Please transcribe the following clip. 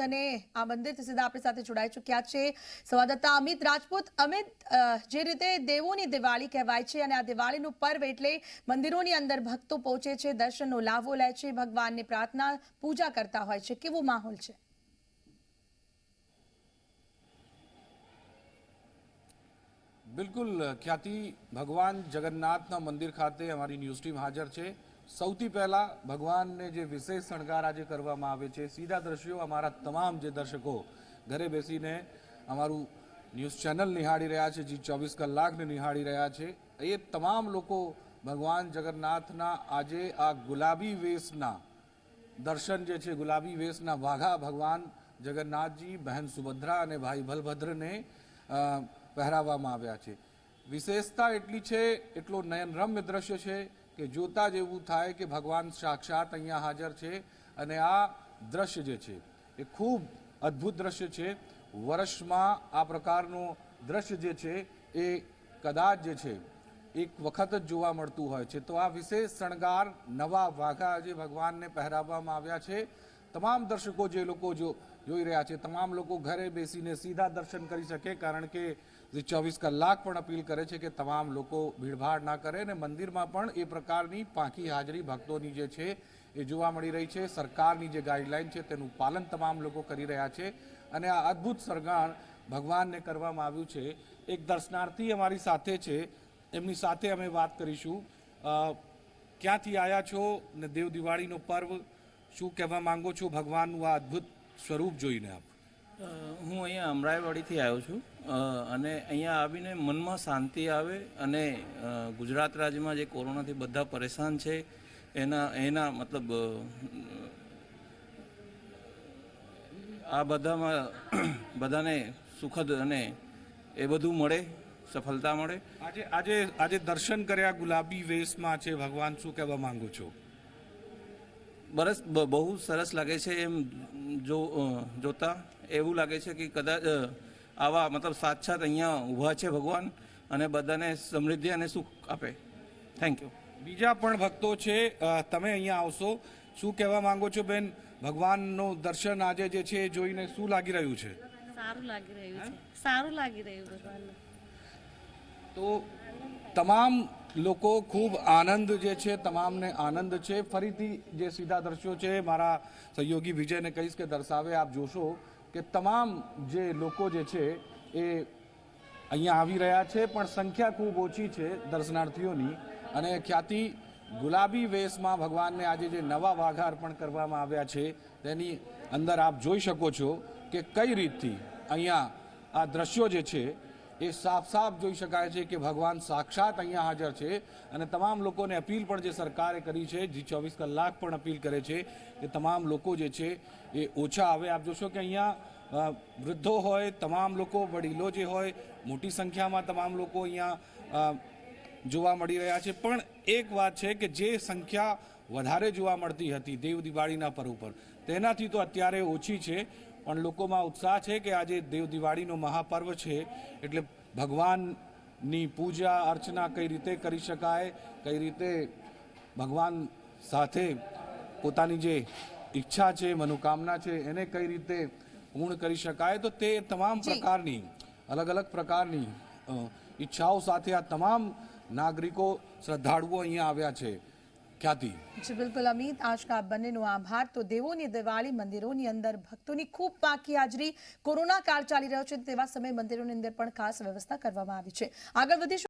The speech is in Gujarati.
જગન્નાથ અને આ મંદિરથી સીધા આપણી સાથે જોડાઈ ચૂક્યા છે. સંવાદદાતા અમિત રાજપૂત, અમિત જે રીતે દેવોની દિવાળી કહેવાય છે અને આ દિવાળીનું પર્વ એટલે મંદિરોની અંદર ભક્તો પહોંચે છે, દર્શનનો લાભો લે છે, ભગવાનની પ્રાર્થના, પૂજા કરતા હોય છે. કેવો માહોલ છે? બિલકુલ ખ્યાતિ. ભગવાન જગન્નાથના મંદિર ખાતે અમારી ન્યૂઝ ટીમ હાજર છે. સૌથી પહેલા ભગવાનને જે વિશેષ શણગાર આજે કરવામાં આવે છે, સીધા દ્રશ્યો અમારા તમામ જે દર્શકો ઘરે બેસીને અમારું ન્યૂઝ ચેનલ નિહાળી રહ્યા છે, જી ચોવીસ કલાકને નિહાળી રહ્યા છે. એ તમામ લોકો ભગવાન જગન્નાથના આજે આ ગુલાબી વેશના દર્શન જે છે, ગુલાબી વેશના વાઘા ભગવાન જગન્નાથજી, બહેન સુભદ્રા અને ભાઈ બલભદ્રને પહેરાવવામાં આવ્યા છે. વિશેષતા એટલી છે, એટલો નયનરમ્ય દ્રશ્ય છે કે જોતા જ એવું થાય કે ભગવાન સાક્ષાત અહીંયા હાજર છે અને આ દ્રશ્ય જે છે એ ખૂબ અદ્ભુત દ્રશ્ય છે. વર્ષમાં આ પ્રકારનું દ્રશ્ય જે છે એ કદાચ જે છે એક વખત જ જોવા મળતું હોય છે. તો આ વિશેષ શણગાર નવા વાઘા આજે ભગવાનને પહેરાવવામાં આવ્યા છે, તમામ દર્શકો જે લોકો જો જોઈ રહ્યા છે. તમામ લોકો ઘરે બેસીને સીધા દર્શન કરી શકે, કારણ કે જે ચોવીસ કલાક પણ અપીલ કરે છે કે તમામ લોકો ભીડભાડ ના કરે અને મંદિરમાં પણ એ પ્રકારની પાંખી હાજરી ભક્તોની જે છે એ જોવા મળી રહી છે. સરકારની જે ગાઈડલાઈન છે તેનું પાલન તમામ લોકો કરી રહ્યા છે અને આ અદ્ભુત સરગાણ ભગવાનને કરવામાં આવ્યું છે. એક દર્શનાર્થી અમારી સાથે છે. એમની સાથે અમે વાત કરીશું. ક્યાંથી આવ્યા છો ને દેવ દિવાળીનો પર્વ શું કહેવા માંગો છો? ભગવાનનું આ અદ્ભુત સ્વરૂપ જોઈને આપ. હું અહીંયા અમરાઈવાડીથી આવ્યો છું. અને અહીંયા આવીને મનમાં શાંતિ આવે અને ગુજરાત રાજ્યમાં જે કોરોનાથી બધા પરેશાન છે એના એના મતલબ આ બધામાં બધાને સુખદ અને એ બધું મળે સફળતા મળે. આજે આજે આજે દર્શન કર્યા ગુલાબી વેશમાં છે ભગવાન શું કહેવા માંગુ છો? બરસ બહુ સરસ લાગે છે એમ જો જોતા. એવું લાગે છે કે કદાચ આવા મતલબ સાક્ષાત અહીંયા ઊભા છે ભગવાન અને બધાને સમૃદ્ધિ અને સુખ આપે. થેન્ક યુ બીજા પણ ભક્તો છે તમે અહીંયા આવશો. શું કહેવા માંગો છો બેન? ભગવાનનું દર્શન આજે જે છે એ જોઈને શું લાગી રહ્યું છે? સારું લાગી રહ્યું છે. સારું લાગી રહ્યું ભગવાનનું. તો તમામ લોકો ખૂબ આનંદ જે છે, તમામને આનંદ છે. ફરીથી જે સીધા દ્રશ્યો છે, મારા સહયોગી વિજયને કહીશ કે દર્શાવે, આપ જોશો કે તમામ જે લોકો જે છે એ અહીંયા આવી રહ્યા છે, પણ સંખ્યા ખૂબ ઓછી છે દર્શનાર્થીઓની. અને ખ્યાતિ ગુલાબી વેશમાં ભગવાનને આજે જે નવા વાઘા અર્પણ કરવામાં આવ્યા છે, તેની અંદર આપ જોઈ શકો છો કે કઈ રીતથી અહીંયા આ દ્રશ્યો જે છે એ સાફ સાફ જોઈ શકાય છે કે ભગવાન સાક્ષાત અહીંયા હાજર છે અને તમામ લોકોને અપીલ પણ જે સરકારે કરી છે, જે ચોવીસ કલાક પણ અપીલ કરે છે કે તમામ લોકો જે છે એ ઓછા આવે. આપ જોશો કે અહીંયા વૃદ્ધો હોય, તમામ લોકો, વડીલો જે હોય, મોટી સંખ્યામાં તમામ લોકો અહીંયા જોવા મળી રહ્યા છે. પણ એક વાત છે કે જે સંખ્યા વધારે જોવા મળતી હતી દેવ દિવાળીના પર્વ પર તેનાથી તો અત્યારે ઓછી છે. પણ લોકોમાં ઉત્સાહ છે કે આજે દેવ દિવાળીનો મહાપર્વ છે એટલે ભગવાનની પૂજા અર્ચના કઈ રીતે કરી શકાય કઈ રીતે ભગવાન સાથે પોતાની જે ઈચ્છા છે મનોકામના છે એને કઈ રીતે પૂર્ણ કરી શકાય તો તે તમામ પ્રકારની અલગ અલગ પ્રકારની ઈચ્છાઓ સાથે આ તમામ નાગરિકો શ્રદ્ધાળુઓ અહીંયા આવ્યા છે. ખ્યાતિ જી બિલકુલ અમિત આજકા બંનેનો આભાર તો દેવોની દિવાળી મંદિરોની અંદર ભક્તોની ખૂબ પાકી હાજરી કોરોના કાળ ચાલી રહ્યો છે તેવા સમયે મંદિરોની અંદર પણ ખાસ વ્યવસ્થા કરવામાં આવી છે આગળ વધીશું.